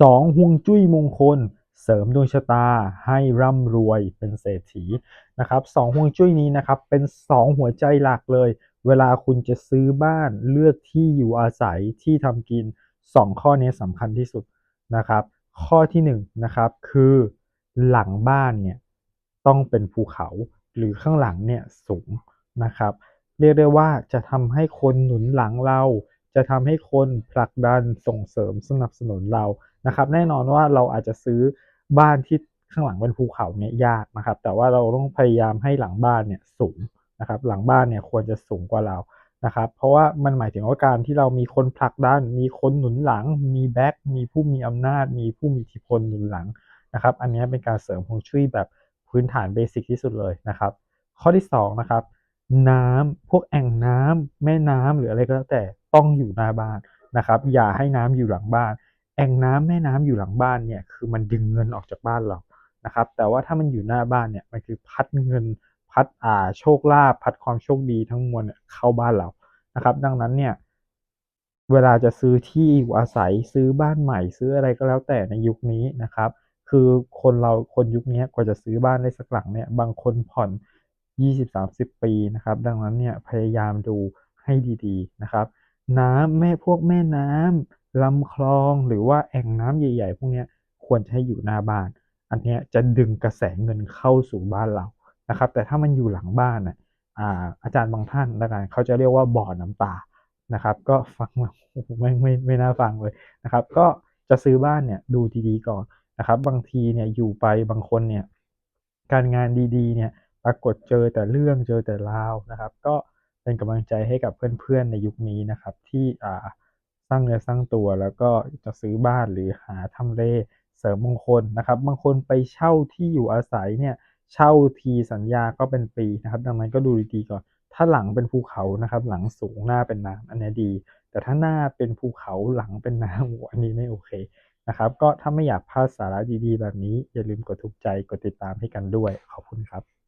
2ห่วงจุ้ยมงคล เสริมดวงชะตาให้ร่ำรวยเป็นเศรษฐีนะครับสองห่วงจุ้ยนี้นะครับเป็น 2 หัวใจหลักเลย เวลาคุณจะซื้อบ้านเลือกที่อยู่อาศัยที่ทำกิน 2 ข้อนี้สำคัญที่สุดนะครับ ข้อที่1นงนะครับคือหลังบ้านเนี่ยต้องเป็นภูเขาหรือข้างหลังเนี่ยสูงนะครับ เรียกได้ว่าจะทำให้คนหนุนหลังเรา จะทำให้คนผลักดันส่งเสริมสนับสนุนเรา นะครับ แน่นอนว่าเราอาจจะซื้อบ้านที่ข้างหลังเป็นภูเขาเนี่ยยากนะครับ แต่ว่าเราต้องพยายามให้หลังบ้านเนี่ยสูงนะครับ หลังบ้านเนี่ยควรจะสูงกว่าเรานะครับ เพราะว่ามันหมายถึงว่าการที่เรามีคนผลักดัน มีคนหนุนหลัง มีแบ็กมีผู้มีอำนาจ มีผู้มีอิทธิพลหนุนหลังนะครับ อันนี้เป็นการเสริมฮวงจุ้ยแบบพื้นฐานเบสิกที่สุดเลยนะครับ ข้อที่2นะครับน้ำพวกแอ่งน้ำแม่น้ำหรืออะไรก็แล้วแต่ต้องอยู่หน้าบ้านนะครับ อย่าให้น้ำอยู่หลังบ้าน แอ่งน้ำแม่น้ำอยู่หลังบ้านเนี่ยคือมันดึงเงินออกจากบ้านเรานะครับ แต่ว่าถ้ามันอยู่หน้าบ้านเนี่ยมันคือพัดเงินพัดอ่าโชคลาภพัดความโชคดีทั้งมวลเนี่ยเข้าบ้านเรานะครับ ดังนั้นเนี่ยเวลาจะซื้อที่อยู่อาศัยซื้อบ้านใหม่ซื้ออะไรก็แล้วแต่ในยุคนี้นะครับ คือคนเราคนยุคนี้กว่าจะซื้อบ้านได้สักหลังเนี่ยบางคนผ่อน 20-30 ปีนะครับ ดังนั้นเนี่ยพยายามดูให้ดีๆนะครับ น้ำแม่พวกแม่น้ำ ลำคลองหรือว่าแอ่งน้ำใหญ่ ๆ พวกนี้ควรจะให้อยู่หน้าบ้าน อันนี้จะดึงกระแสเงินเข้าสู่บ้านเรานะครับ แต่ถ้ามันอยู่หลังบ้านน่ะอ่าอาจารย์บางท่านละกันเขาจะเรียกว่าบ่อน้ำตานะครับ ก็ฟังไม่ไม่ไม่น่าฟังเลยนะครับ ก็จะซื้อบ้านเนี่ยดูดีๆก่อนนะครับ บางทีเนี่ยอยู่ไปบางคนเนี่ยการงานดีๆเนี่ยปรากฏเจอแต่เรื่องเจอแต่ราวนะครับ ก็เป็นกำลังใจให้กับเพื่อนๆในยุคนี้นะครับ ที่อ่า สร้างเนื้อสร้างตัว แล้วก็จะซื้อบ้านหรือหาทำเลเสริมมงคลนะครับ บางคนไปเช่าที่อยู่อาศัยเนี่ยเช่าทีสัญญาก็เป็นปีนะครับ ดังนั้นก็ดูดีๆก่อน ถ้าหลังเป็นภูเขานะครับ หลังสูงหน้าเป็นน้ำอันนี้ดี แต่ถ้าหน้าเป็นภูเขาหลังเป็นน้ำอันนี้ไม่โอเคนะครับ ก็ถ้าไม่อยากพลาดสาระดีๆ แบบนี้อย่าลืมกดถูกใจกดติดตามให้กันด้วยขอบคุณครับ